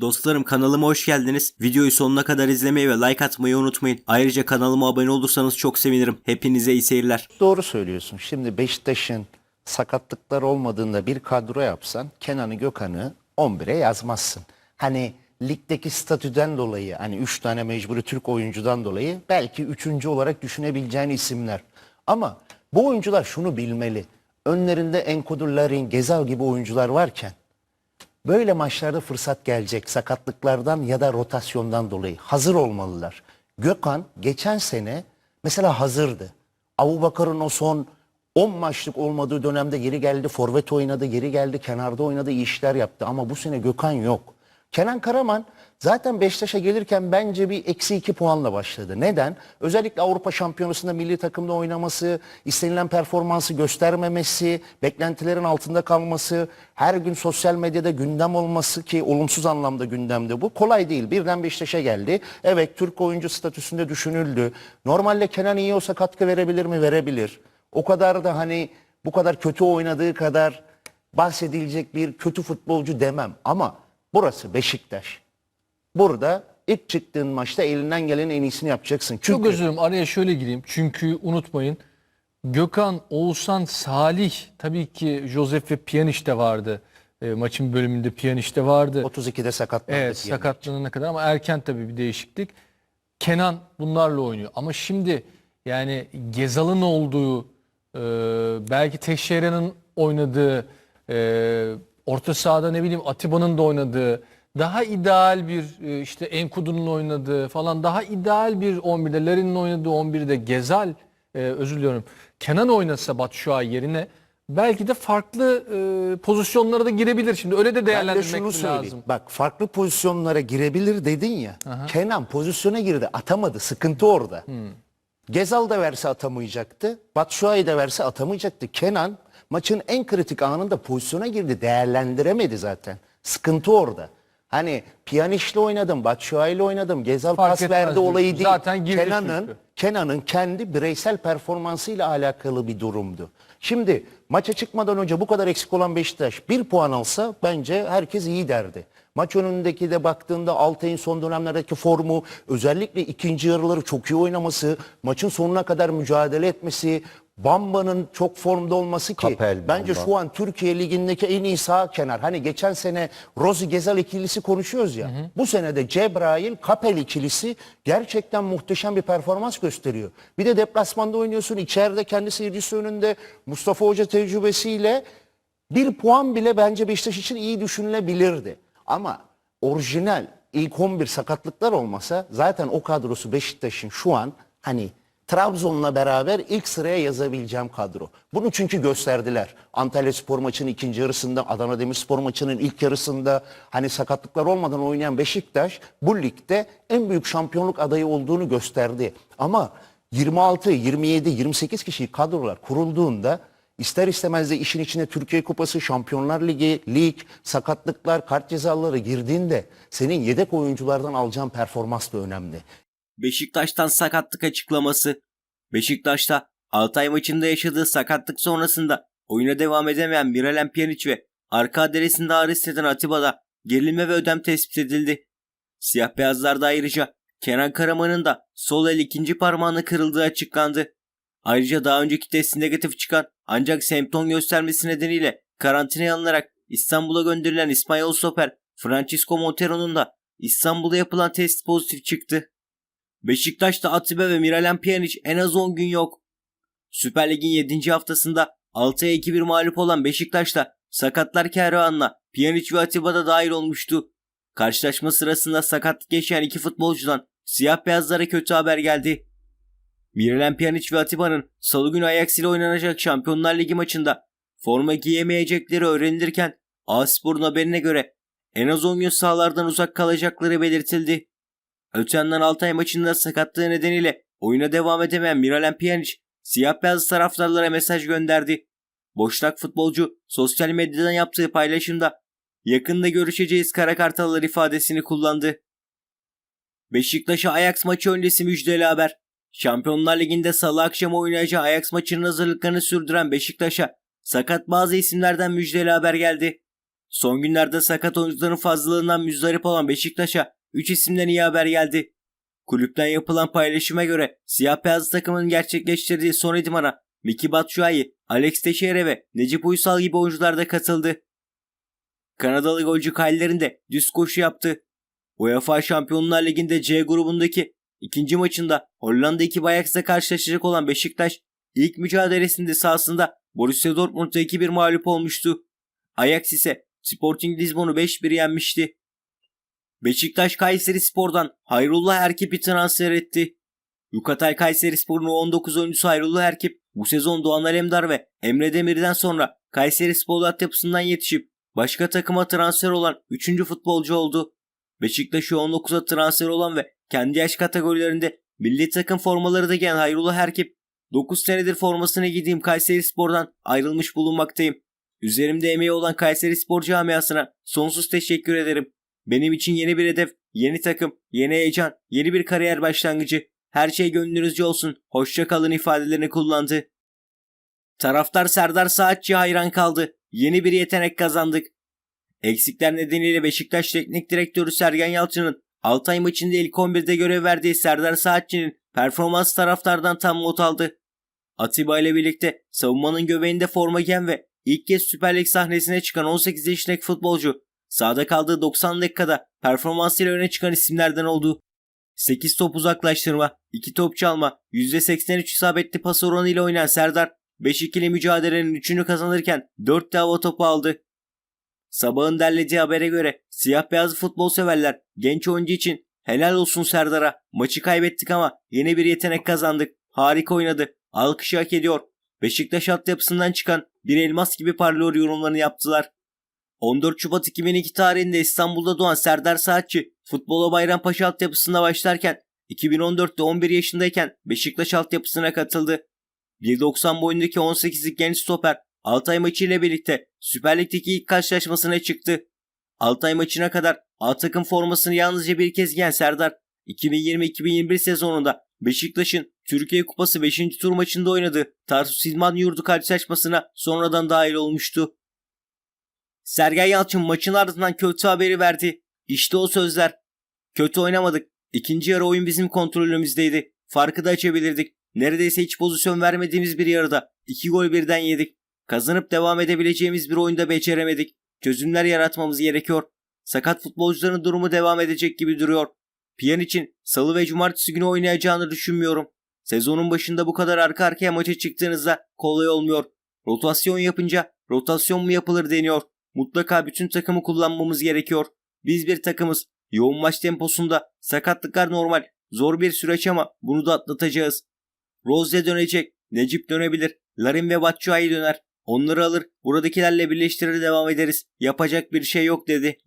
Dostlarım kanalıma hoş geldiniz. Videoyu sonuna kadar izlemeyi ve like atmayı unutmayın. Ayrıca kanalıma abone olursanız çok sevinirim. Hepinize iyi seyirler. Doğru söylüyorsun. Şimdi Beşiktaş'ın sakatlıklar olmadığında bir kadro yapsan Kenan'ı Gökhan'ı 11'e yazmazsın. Hani ligdeki statüden dolayı hani 3 tane mecburi Türk oyuncudan dolayı belki 3. olarak düşünebileceğin isimler. Ama bu oyuncular şunu bilmeli. Önlerinde Enkodur, Larin, Gezal gibi oyuncular varken Böyle maçlarda fırsat gelecek sakatlıklardan ya da rotasyondan dolayı hazır olmalılar. Gökhan geçen sene mesela hazırdı. Abubakar'ın o son 10 maçlık olmadığı dönemde geri geldi, forvet oynadı, geri geldi, kenarda oynadı, işler yaptı. Ama bu sene Gökhan yok. Kenan Karaman zaten Beşiktaş'a gelirken bence bir eksi 2 puanla başladı. Neden? Özellikle Avrupa Şampiyonası'nda milli takımda oynaması, istenilen performansı göstermemesi, beklentilerin altında kalması, her gün sosyal medyada gündem olması ki olumsuz anlamda gündemde bu. Kolay değil. Birden Beşiktaş'a geldi. Evet Türk oyuncu statüsünde düşünüldü. Normalde Kenan iyi olsa katkı verebilir mi? Verebilir. O kadar da hani bu kadar kötü oynadığı kadar bahsedilecek bir kötü futbolcu demem. Ama burası Beşiktaş. Burada ilk çıktığın maçta elinden gelenin en iyisini yapacaksın. Çünkü Çok özür dilerim araya şöyle gireyim. Çünkü unutmayın Gökhan, Oğuzhan, Salih tabii ki Josef ve Pjanic de vardı. E, maçın bölümünde Pjanic de vardı. 32'de sakatlandı. Evet diyelim. sakatlanana kadar ama erken tabii bir değişiklik. Kenan bunlarla oynuyor. Ama şimdi yani Gezal'ın olduğu, e, belki Teixeira'nın oynadığı, e, orta sahada ne bileyim Atiba'nın da oynadığı, daha ideal bir e, işte Enkudu'nun oynadığı falan daha ideal bir 11'de Larin'in oynadığı 11'de Gezal e, özür diliyorum Kenan oynasa Batshuayi yerine belki de farklı e, pozisyonlara da girebilir. Şimdi öyle de Ben de değerlendirmek şunu söyleyeyim. lazım. Bak farklı pozisyonlara girebilir dedin ya. Kenan pozisyona girdi atamadı. Sıkıntı orada. Hmm. Gezal da verse atamayacaktı. Batshuayi de verse atamayacaktı. Kenan maçın en kritik anında pozisyona girdi. Değerlendiremedi zaten. Sıkıntı orada. Hani Pjanic'le oynadım, Batshuayi'yle oynadım. Gezal Fark pas etmez verdi diyorsun. olayı değil. Zaten Kenan'ın. Kenan'ın kendi bireysel performansıyla alakalı bir durumdu. Şimdi maça çıkmadan önce bu kadar eksik olan Beşiktaş bir puan alsa bence herkes iyi derdi. Maç önündeki de baktığında Altay'ın son dönemlerdeki formu, özellikle ikinci yarıları çok iyi oynaması, maçın sonuna kadar mücadele etmesi, Bamba'nın çok formda olması ki Kapel, bence Bamba. şu an Türkiye Ligi'ndeki en iyi sağ kenar. Hani geçen sene Rozi Gezal ikilisi konuşuyoruz ya. Bu sene de Cebrail Kapel ikilisi gerçekten muhteşem bir performans gösteriyor. Bir de deplasmanda oynuyorsun. içeride kendi seyircisi önünde Mustafa Hoca tecrübesiyle bir puan bile bence Beşiktaş için iyi düşünülebilirdi. Ama orijinal ilk 11 sakatlıklar olmasa zaten o kadrosu Beşiktaş'ın şu an hani Trabzon'la beraber ilk sıraya yazabileceğim kadro. Bunu çünkü gösterdiler. Antalya Spor maçının ikinci yarısında, Adana Demirspor maçının ilk yarısında hani sakatlıklar olmadan oynayan Beşiktaş bu ligde en büyük şampiyonluk adayı olduğunu gösterdi. Ama 26, 27, 28 kişi kadrolar kurulduğunda ister istemez de işin içine Türkiye Kupası, Şampiyonlar Ligi, lig, sakatlıklar, kart cezaları girdiğinde senin yedek oyunculardan alacağın performans da önemli. Beşiktaş'tan sakatlık açıklaması. Beşiktaş'ta Altay maçında yaşadığı sakatlık sonrasında oyuna devam edemeyen Miralem Pjanic ve arka adresinde ağrı hisseden Atiba'da gerilme ve ödem tespit edildi. Siyah beyazlarda ayrıca Kenan Karaman'ın da sol el ikinci parmağını kırıldığı açıklandı. Ayrıca daha önceki testi negatif çıkan ancak semptom göstermesi nedeniyle karantinaya alınarak İstanbul'a gönderilen İspanyol stoper Francisco Montero'nun da İstanbul'da yapılan test pozitif çıktı. Beşiktaş'ta Atiba ve Miralem Pjanic en az 10 gün yok. Süper Lig'in 7. haftasında 6'ya 2-1 mağlup olan Beşiktaş'ta sakatlar kervanına Pjanic ve Atiba da dahil olmuştu. Karşılaşma sırasında sakatlık yaşayan iki futbolcudan siyah beyazlara kötü haber geldi. Miralem Pjanic ve Atiba'nın salı günü Ajax ile oynanacak Şampiyonlar Ligi maçında forma giyemeyecekleri öğrenilirken A-Spor'un haberine göre en az 10 gün sahalardan uzak kalacakları belirtildi. Öte yandan Altay maçında sakatlığı nedeniyle oyuna devam edemeyen Miralem Pjanic siyah beyaz taraftarlara mesaj gönderdi. Boşnak futbolcu sosyal medyadan yaptığı paylaşımda yakında görüşeceğiz kara kartallar ifadesini kullandı. Beşiktaş'a Ajax maçı öncesi müjdeli haber. Şampiyonlar Ligi'nde salı akşamı oynayacağı Ajax maçının hazırlıklarını sürdüren Beşiktaş'a sakat bazı isimlerden müjdeli haber geldi. Son günlerde sakat oyuncuların fazlalığından müzdarip olan Beşiktaş'a 3 isimden iyi haber geldi. Kulüpten yapılan paylaşıma göre siyah beyaz takımın gerçekleştirdiği son idmana Miki Batshuayi, Alex Teixeira ve Necip Uysal gibi oyuncular da katıldı. Kanadalı golcü Kayler'in de düz koşu yaptı. UEFA Şampiyonlar Ligi'nde C grubundaki ikinci maçında Hollanda 2 Ajax'la karşılaşacak olan Beşiktaş ilk mücadelesinde sahasında Borussia Dortmund'a 2-1 mağlup olmuştu. Ajax ise Sporting Lisbon'u 5-1 yenmişti. Beşiktaş Kayseri Spor'dan Hayrullah Erkip'i transfer etti. Yukatay Kayseri Spor'un 19 oyuncusu Hayrullah Erkip bu sezon Doğan Alemdar ve Emre Demir'den sonra Kayseri Spor altyapısından yetişip başka takıma transfer olan 3. futbolcu oldu. Beşiktaş'ı 19'a transfer olan ve kendi yaş kategorilerinde milli takım formaları da giyen Hayrullah Erkip 9 senedir formasını giydiğim Kayseri Spor'dan ayrılmış bulunmaktayım. Üzerimde emeği olan Kayseri Spor camiasına sonsuz teşekkür ederim. Benim için yeni bir hedef, yeni takım, yeni heyecan, yeni bir kariyer başlangıcı. Her şey gönlünüzce olsun. Hoşça kalın ifadelerini kullandı. Taraftar Serdar Saatçı'ya hayran kaldı. Yeni bir yetenek kazandık. Eksikler nedeniyle Beşiktaş Teknik Direktörü Sergen Yalçın'ın Altay maçında ilk 11'de görev verdiği Serdar Saatçı'nın performans taraftardan tam not aldı. Atiba ile birlikte savunmanın göbeğinde forma giyen ve ilk kez Süper Lig sahnesine çıkan 18 yaşındaki futbolcu sahada kaldığı 90 dakikada performansıyla öne çıkan isimlerden oldu. 8 top uzaklaştırma, 2 top çalma, %83 isabetli pas oranıyla oynayan Serdar 5-2'li mücadelenin 3'ünü kazanırken 4 de hava topu aldı. Sabahın derlediği habere göre siyah beyaz futbol severler genç oyuncu için helal olsun Serdar'a. Maçı kaybettik ama yeni bir yetenek kazandık. Harika oynadı. Alkışı hak ediyor. Beşiktaş altyapısından çıkan bir elmas gibi parlıyor yorumlarını yaptılar. 14 Şubat 2002 tarihinde İstanbul'da doğan Serdar Saatçi futbola Bayrampaşa altyapısında başlarken 2014'te 11 yaşındayken Beşiktaş altyapısına katıldı. 1.90 boyundaki 18'lik genç stoper Altay maçı ile birlikte Süper Lig'deki ilk karşılaşmasına çıktı. Altay maçına kadar A takım formasını yalnızca bir kez giyen Serdar 2020-2021 sezonunda Beşiktaş'ın Türkiye Kupası 5. tur maçında oynadığı Tarsus İdman Yurdu karşılaşmasına sonradan dahil olmuştu. Sergen Yalçın maçın ardından kötü haberi verdi. İşte o sözler. Kötü oynamadık. İkinci yarı oyun bizim kontrolümüzdeydi. Farkı da açabilirdik. Neredeyse hiç pozisyon vermediğimiz bir yarıda iki gol birden yedik. Kazanıp devam edebileceğimiz bir oyunda beceremedik. Çözümler yaratmamız gerekiyor. Sakat futbolcuların durumu devam edecek gibi duruyor. Piyan için salı ve cumartesi günü oynayacağını düşünmüyorum. Sezonun başında bu kadar arka arkaya maça çıktığınızda kolay olmuyor. Rotasyon yapınca rotasyon mu yapılır deniyor. Mutlaka bütün takımı kullanmamız gerekiyor. Biz bir takımız. Yoğun maç temposunda sakatlıklar normal. Zor bir süreç ama bunu da atlatacağız. Rose dönecek. Necip dönebilir. Larin ve Batshuayi döner. Onları alır. Buradakilerle birleştirir devam ederiz. Yapacak bir şey yok dedi.